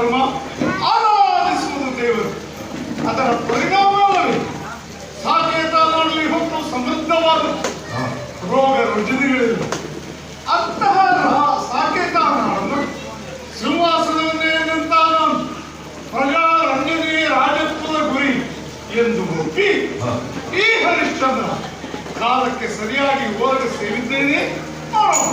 ಧರ್ಮ ಆರಾಧಿಸುವುದು ದೇವರು. ಅದರ ಪರಿಣಾಮವೇ ಸಾಕೇತ ಮಾಡಲಿ ಹೊತ್ತು ಸಮೃದ್ಧವಾದ ರೋಗ ರುಜಿನಗಳಿಲ್ಲ ಅಂತಹ ಸಾಕೇತ ನಾಡನ್ನು ಸಿಂಹಾಸನವನ್ನೇ ಪ್ರಜಾರಂಜನೆ ರಾಜತ್ವದ ಗುರಿ ಎಂದು ಒಪ್ಪಿ ಈ ಹರಿಶ್ಚಂದ್ರ ಕಾಲಕ್ಕೆ ಸರಿಯಾಗಿ ಓದ ಸೇರಿದ್ದೇನೆ. ನೋಡೋಣ.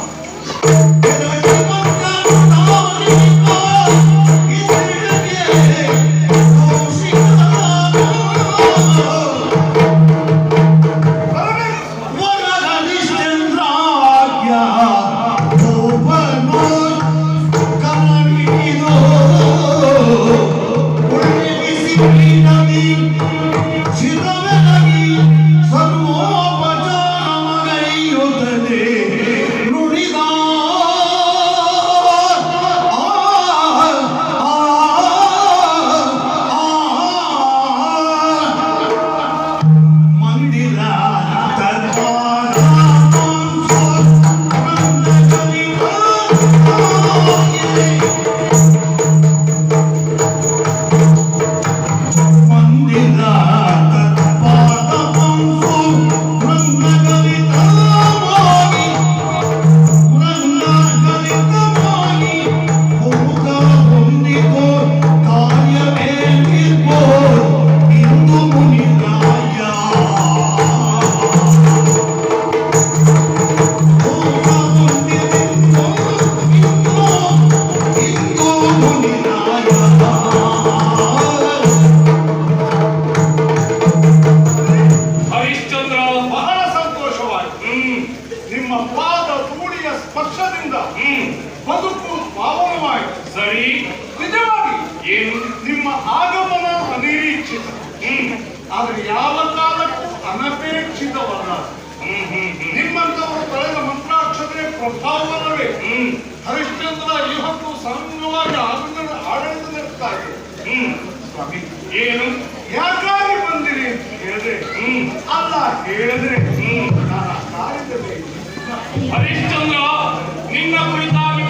ನಿಮ್ಮ ಪಾದ ಧೂಳಿಯ ಸ್ಪರ್ಶದಿಂದ ಹ್ಮ್. ಬದುಕು ಪಾವನವಾಯಿತು ಸರಿ. ನಿಜವಾಗಿ ಏನು? ನಿಮ್ಮ ಆಗಮನ ಅನಿರೀಕ್ಷಿತ. ಆದ್ರೆ ಯಾವ ಕಾಲಕ್ಕೂ ಅನಪೇಕ್ಷಿತವಲ್ಲ. ನಿಮ್ಮಂತವರು ಕಳೆದ ಮಂತ್ರಾಕ್ಷತೆ ಪ್ರಭಾವವೇ ಹರಿಶ್ಚಂದ್ರ ಇವತ್ತು ಸಂಗವಾಗಿ ಆಗುತ್ತದೆ ಆಡಳಿತ ನಡೆಸ್ತಾ ಇದೆ. ಸ್ವಾಮಿ. ಏನು? ಯಾಕಾಗಿ ಬಂದಿರಿ? ಅಂತ ಹೇಳಿದ್ರೆ ಅಲ್ಲ ಹೇಳಿದ್ರೆ. ನಾನು ಹರಿಶ್ಚಂದ್ರ హరిశ్చంద్ర నిన్న కురితాన్ని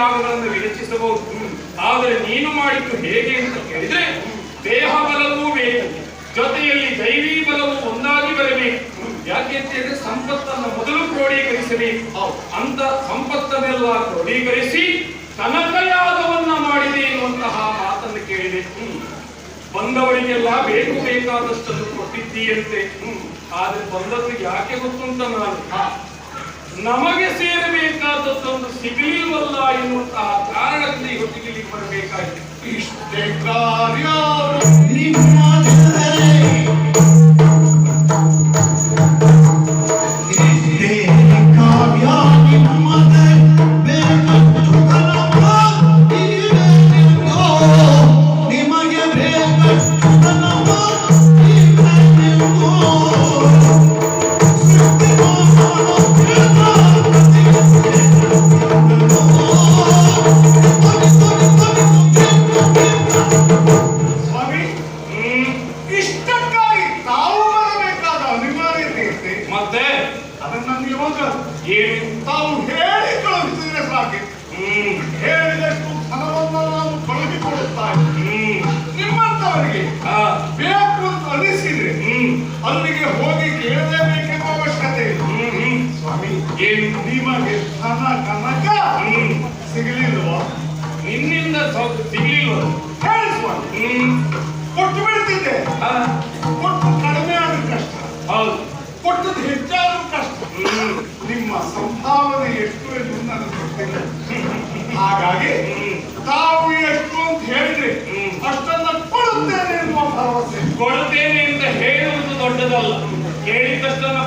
ಯಾಗಗಳನ್ನು ವಿರಚಿಸಬಹುದು ಆದರೆ ನೀನು ಮಾಡಿದ್ದು ಹೇಗೆ ಅಂತ ಕೇಳಿದ್ರೆ ದೇಹ ಬಲವೂ ಬೇಕು, ಜೊತೆಯಲ್ಲಿ ದೈವಿ ಬಲವು ಒಂದಾಗಿ ಬರಬೇಕು. ಯಾಕೆ ಅಂತ ಹೇಳಿದ್ರೆ, ಸಂಪತ್ತನ್ನು ಮೊದಲು ಕ್ರೋಢೀಕರಿಸಬೇಕು ಅಂತ ಸಂಪತ್ತನ್ನೆಲ್ಲ ಕ್ರೋಢೀಕರಿಸಿ ತನಕಯಾಗವನ್ನ ಮಾಡಿದೆ ಎನ್ನುವಂತಹ ಮಾತನ್ನು ಕೇಳಿದೆ. ಬಂದವರಿಗೆಲ್ಲ ಬೇಕು ಬೇಕಾದಷ್ಟನ್ನು ಕೊಟ್ಟಿದ್ದೀಯಂತೆ. ಆದ್ರೆ ಬಂದದ್ದು ಯಾಕೆ ಗೊತ್ತುಂಟ ನಾನು? ನಮಗೆ ಸೇರಬೇಕಾದದ್ದೊಂದು ಸಿಗಲಿಲ್ವಲ್ಲ ಎನ್ನುವಂತಹ ಕಾರಣದಲ್ಲಿ ಹೊತ್ತಿಗೆ ಬರಬೇಕಾಗಿದೆ. ಇಷ್ಟೇ ಕಾರ್ಯ.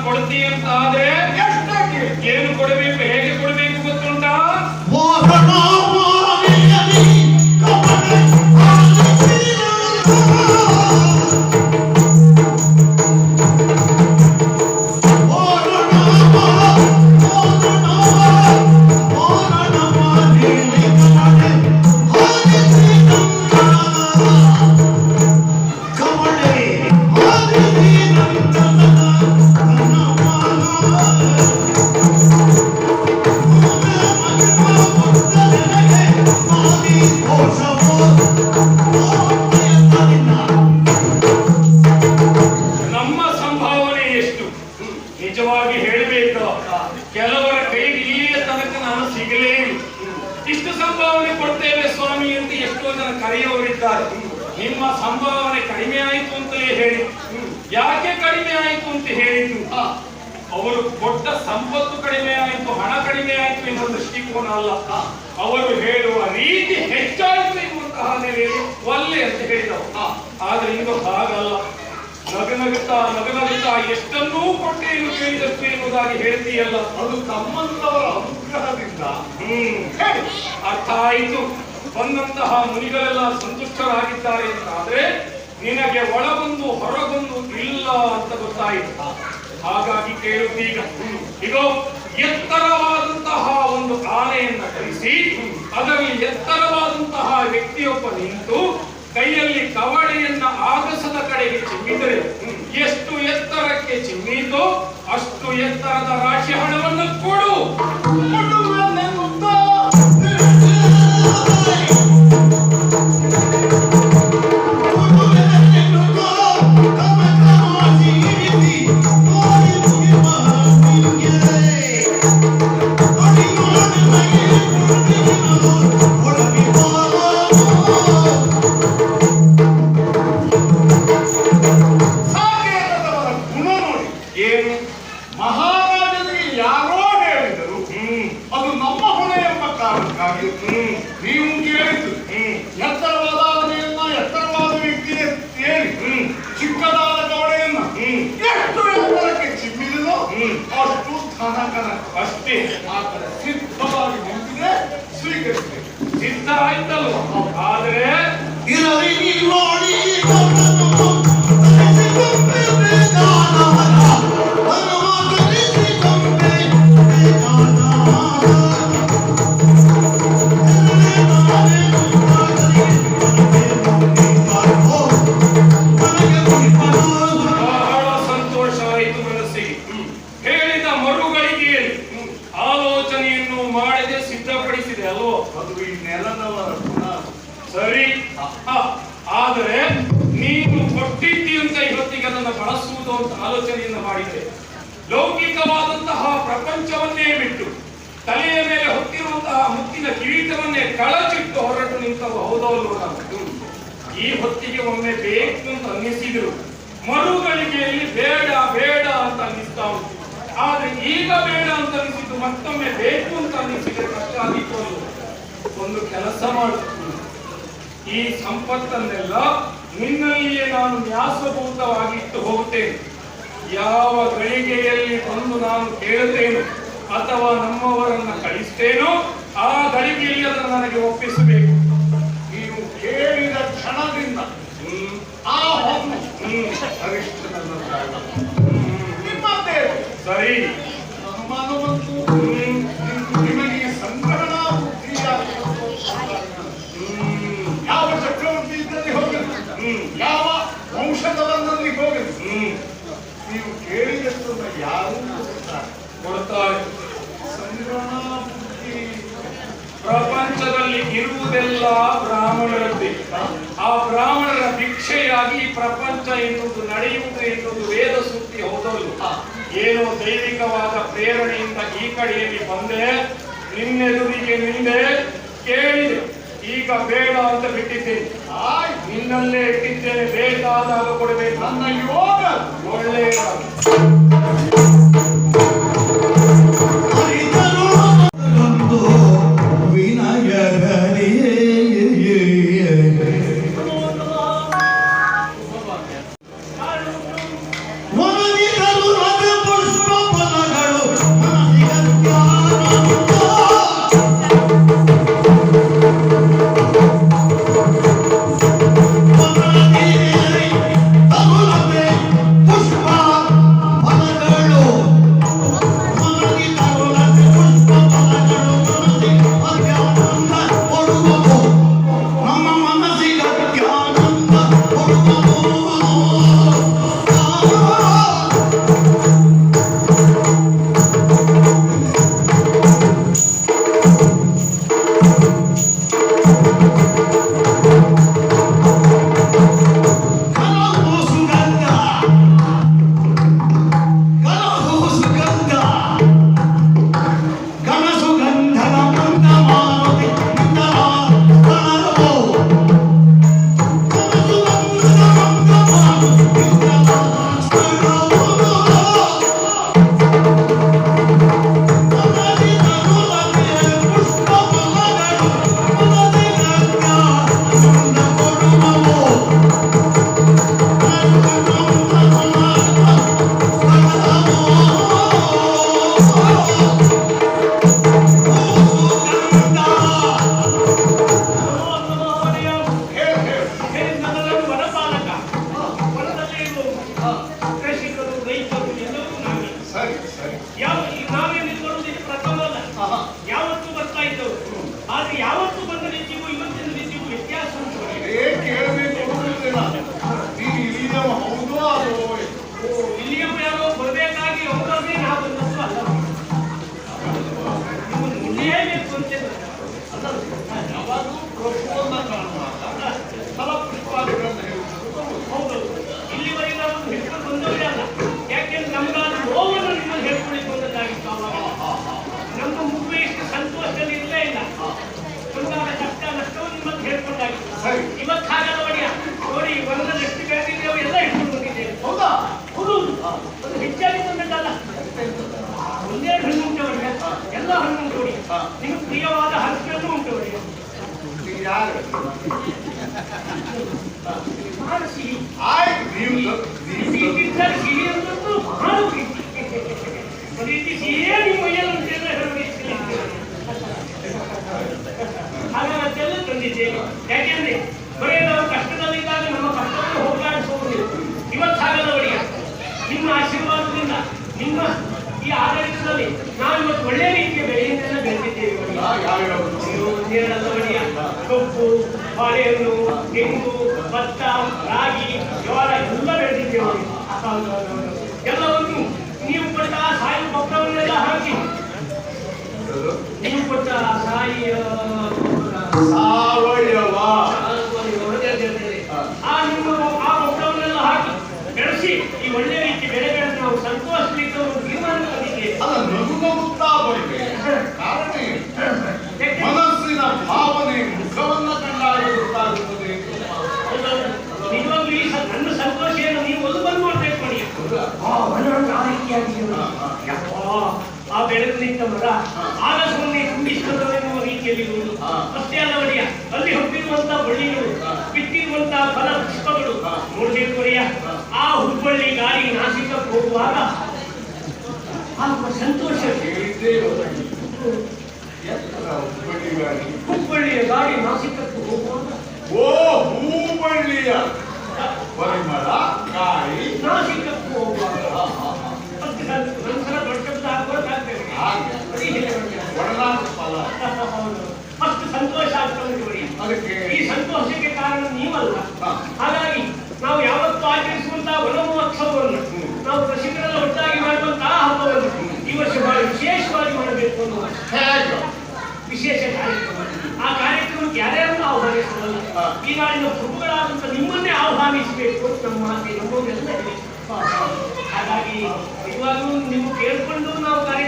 ಕೊಡ್ತೀವಿ ಅಂತ ಆದ್ರೆ ಎಷ್ಟು ಏನು ಕೊಡಬೇಕು ಹೇಗೆ? ಎಂಬುದಾಗಿ ಹೇಳ್ತೀಯಲ್ಲ ಅದು ತಮ್ಮಂತವರ ಅನುಗ್ರಹದಿಂದ. ಅರ್ಥ ಆಯಿತು. ಬಂದಂತಹ ಮುನಿಗಳೆಲ್ಲ ಸಂತುಷ್ಟರಾಗಿದ್ದಾರೆ ಅಂತ ಅಂತಾದ್ರೆ ನಿನಗೆ ಒಳಗೊಂದು ಹೊರಗೊಂದು ಇಲ್ಲ ಅಂತ ಗೊತ್ತಾಯಿತ. ಹಾಗಾಗಿ ಕೇಳುತ್ತೀಗ ಈಗ. ಎತ್ತರವಾದಂತಹ ಒಂದು ಆನೆಯನ್ನ ಕರೆಸಿ ಅದರಲ್ಲಿ ಎತ್ತರವಾದಂತಹ ವ್ಯಕ್ತಿಯೊಬ್ಬ ನಿಂತು ಕೈಯಲ್ಲಿ ಕವಡೆಯನ್ನ ಆಗಸದ ಕಡೆಗೆ ಚಿಮ್ಮಿದರೆ ಎಷ್ಟು ಎತ್ತರಕ್ಕೆ ಚಿಮ್ಮಿತು ಅಷ್ಟು ಎತ್ತರದ ರಾಶಿ ಹಣವನ್ನು ಕೊಡು. ಕೊಡು. ಅಷ್ಟೇ ಆತರ ಸಿದ್ಧವಾಗಿ ನಿಂತಿದೆ ಸ್ವೀಕರಿಸಬೇಕು. ಸಿದ್ಧ ಆಯ್ತಲ್ಲ ಆದರೆ ಇರಲಿ ಕೊಟ್ಟಿದ್ದಿಯಂತ ಇವತ್ತಿಗೆ ಅದನ್ನು ಬಳಸುವುದು ಅಂತ ಆಲೋಚನೆಯನ್ನು ಮಾಡಿದೆ ಲೌಕಿಕವಾದಂತಹ ಪ್ರಪಂಚವನ್ನೇ ಬಿಟ್ಟು ತಲೆಯ ಮೇಲೆ ಹೊತ್ತಿರುವಂತಹ ಮುತ್ತಿನ ಕಿರೀಟವನ್ನೇ ಕಳಚಿಟ್ಟು ಹೊರಟು ನಿಂತವು ಹೌದವಲ್ಲೂ ಈ ಹೊತ್ತಿಗೆ ಒಮ್ಮೆ ಬೇಕು ಅಂತ ಅನ್ನಿಸಿದ್ರು. ಮರುಗಳಿಗೆಯಲ್ಲಿ ಬೇಡ ಬೇಡ ಅಂತ ಅನ್ನಿಸ್ತಾ ಉಂಟು. ಆದ್ರೆ ಈಗ ಬೇಡ ಅಂತ ಅನ್ನಿಸಿದ್ದು ಮತ್ತೊಮ್ಮೆ ಬೇಕು ಅಂತ ಅನ್ನಿಸಿದ್ರೆ ಕಷ್ಟ ಆಗಿತ್ತು ಒಂದು ಕೆಲಸ ಮಾಡುತ್ತೆ. ಈ ಸಂಪತ್ತನ್ನೆಲ್ಲ ನಿನ್ನಲ್ಲಿಯೇ ನಾನು ನ್ಯಾಸಭೂತವಾಗಿಟ್ಟು ಹೋಗುತ್ತೇನೆ. ಯಾವ ಗಳಿಗೆಯಲ್ಲಿ ಬಂದು ನಾನು ಕೇಳುತ್ತೇನೋ ಅಥವಾ ನಮ್ಮವರನ್ನು ಕಳಿಸ್ತೇನೋ ಆ ಗಳಿಗೆಯಲ್ಲಿ ಅದನ್ನು ನನಗೆ ಒಪ್ಪಿಸಬೇಕು. ನೀವು ಕೇಳಿದ ಕ್ಷಣದಿಂದ ಆ ಹೊನ್ನು ಸರಿ. ಬುದ್ಧಿ ಪ್ರಪಂಚದಲ್ಲಿ ಇರುವುದೆಲ್ಲ ಬ್ರಾಹ್ಮಣರದ್ದೇ ಆ ಬ್ರಾಹ್ಮಣರ ಭಿಕ್ಷೆಯಾಗಿ ಪ್ರಪಂಚ ಎನ್ನುವುದು ನಡೆಯುವುದು ಎನ್ನುವುದು ವೇದ ಸೂಕ್ತಿ ಹೌದಲ್ಲ ಏನೋ ದೈವಿಕವಾದ ಪ್ರೇರಣೆಯಿಂದ ಈ ಕಡೆಯಲ್ಲಿ ಬಂದೆ, ನಿನ್ನೆದುರಿಗೆ ನಿಂದೆ ಕೇಳಿದೆ. ಈಗ ಬೇಡ ಅಂತ ಬಿಟ್ಟಿದ್ದೇನೆ. ನಿನ್ನಲ್ಲೇ ಇಟ್ಟಿದ್ದೇನೆ, ಬೇಕಾದಾಗ ಕೊಡಬೇಕು. ನನ್ನ ಯೋಗ ಒಳ್ಳೆಯ ಯಾಕೆಂದ್ರೆ ಬರೀ ನಾವು ಕಷ್ಟದಲ್ಲಿದ್ದಾಗ ನಮ್ಮ ಕಷ್ಟವನ್ನು ಹೋಗಲಾಡಿಸುವುದಿಲ್ಲ. ಇವತ್ತು ಒಡೆಯ ನಿಮ್ಮ ಆಶೀರ್ವಾದದಿಂದ ನಿಮ್ಮ ಈ ಆಡಳಿತದಲ್ಲಿ ನಾವು ಇವತ್ತು ಒಳ್ಳೆ ರೀತಿಯ ಬೆಳೆಯನ್ನೆಲ್ಲ ಬೆಳೆದಿದ್ದೇವೆ ಒಡೆಯ. ಕಬ್ಬು ಬಾಳೆಹಣ್ಣು ತೆಂಗು ಭತ್ತ ರಾಗಿ ಜೋಳ ಎಲ್ಲ ಬೆಳೆದಿದ್ದೇವೆ ಎಲ್ಲವನ್ನು ನೀವು ಕೊಟ್ಟ ಸಾಯಿ ಗೊಬ್ಬರವನ್ನೆಲ್ಲ ಹಾಕಿ. ನೀವು ಕೊಟ್ಟ ಸಾಯಿ ಸಾವಯವ ನಿಂತವರ ಆಲಸವನ್ನೇ ತುಂಬಿಸಿಕೊಳ್ಳುವ ರೀತಿಯಲ್ಲಿ ಇರುವುದು. ಅಷ್ಟೇ ಅಲ್ಲ ಅಲ್ಲಿ ಹುಟ್ಟಿರುವಂತಹ ಬಳ್ಳಿಗಳು ಬಿಟ್ಟಿರುವಂತಹ ಫಲ ಪುಷ್ಪಗಳು. ನೋಡ್ಬೇಕು ಆ ಹುಬ್ಬಳ್ಳಿ ಗಾಳಿ ನಾಸಿಕಕ್ಕೆ ಹೋಗುವಾಗ ಆತ್ಮ ಸಂತೋಷ ಹುಬ್ಬಳ್ಳಿಯ ಗಾಳಿ ನಾಸಿಕಕ್ಕೆ ಹೋಗುವಾಗ ಓ ಹೂಬಳ್ಳಿಯ ಪರಿಮಳ ಗಾಳಿ ನಾಸಿಕ ಈ ಸಂತೋಷಕ್ಕೆ ಕಾರಣ ನೀವಲ್ಲ. ಹಾಗಾಗಿ ನಾವು ಯಾವತ್ತೂ ಆಚರಿಸುವಂತಹ ವನಮೋತ್ಸವವನ್ನು ನಾವು ಕೃಷಿಕರೆಲ್ಲ ಒಟ್ಟಾಗಿ ಮಾಡುವಂತಹ ಹಬ್ಬವನ್ನು ಈ ವರ್ಷ ಬಹಳ ವಿಶೇಷವಾಗಿ ಮಾಡಬೇಕು ಅನ್ನುವ ವಿಶೇಷ ಕಾರ್ಯಕ್ರಮ ಆ ಕಾರ್ಯಕ್ರಮಕ್ಕೆ ಯಾರ್ಯಾರನ್ನು ಆಹ್ವಾನಿಸೋದಲ್ಲ ಈ ನಾಡಿನ ಪ್ರಭುಗಳಾದಂತ ನಿಮ್ಮನ್ನೇ ಆಹ್ವಾನಿಸಬೇಕು ನಮ್ಮ ನಮ್ಮನ್ನೆಲ್ಲ ಹಾಗಾಗಿ ಇವಾಗಲೂ ನಿಮ್ಗೆ ಕೇಳ್ಕೊಂಡು ನಾವು ಕಾರ್ಯ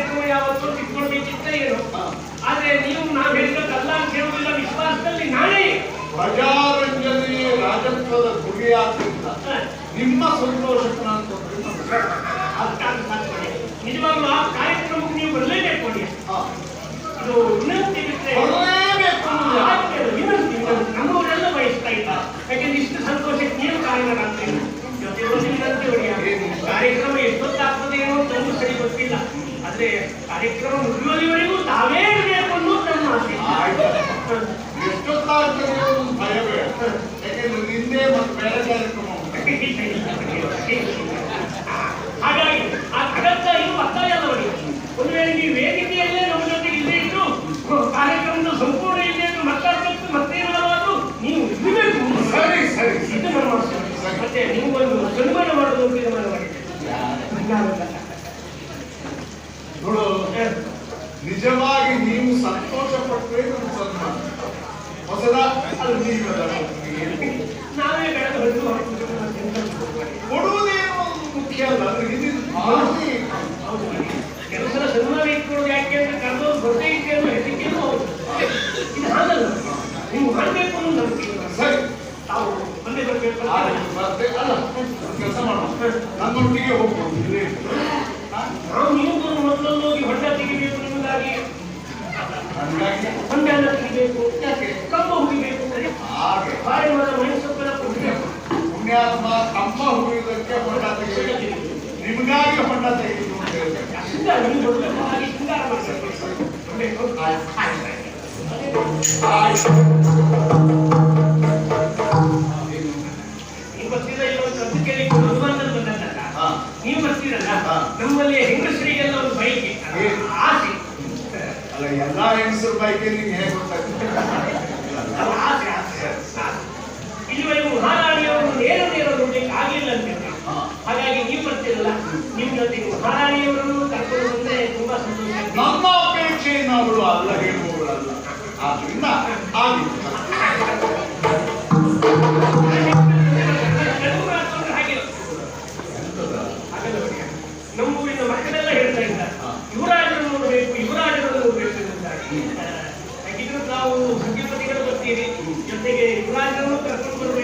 ಪುಕ್ಕಲ್ಲಿ ಹನುಮಂತನ ನೀವು ಬರ್ತೀರಲ್ಲ? ನಮ್ಮಲ್ಲಿ ಹೆಂಗಸರಿಗೆಲ್ಲ ಒಂದು ಬೈಕ್ ಆಸೆ. ಅಲ್ಲ ಎಲ್ಲ ಹೆಂಗಸರು ಬೈಕ್ ನಿಮ್ಗೆ ಹೇಗೆ ಗೊತ್ತಾಗ್ತದೆ? ಆಸೆ ಇಲ್ಲಿವರೆಗೂ ಮಹಾರಾಣಿಯವರು ನೇರ ನೇರ ನೋಡ್ಲಿಕ್ಕೆ ಆಗಿಲ್ಲ ಅಂತ ಹಾಗಾಗಿ ನೀವು ಬರ್ತೀರಲ್ಲ? ನಿಮ್ ಜೊತೆಗೆ ಮಹಾರಾಣಿಯವರು ಕರ್ಕೊಂಡು ಬಂದ್ರೆ ತುಂಬಾ ಸಂತೋಷ ನಮ್ಮ ಅಪೇಕ್ಷೆ ಅವರು ಅಲ್ಲ ಹೇಳುವವರಲ್ಲ ಆದ್ರಿಂದ ಹಾಗಿದ್ರೆ ನಾವು ಸಂಗೀತದಿಗಳು ಬರ್ತೀರಿ ಜೊತೆಗೆ ಯುವರಾಜರನ್ನು ಕರ್ಕೊಂಡು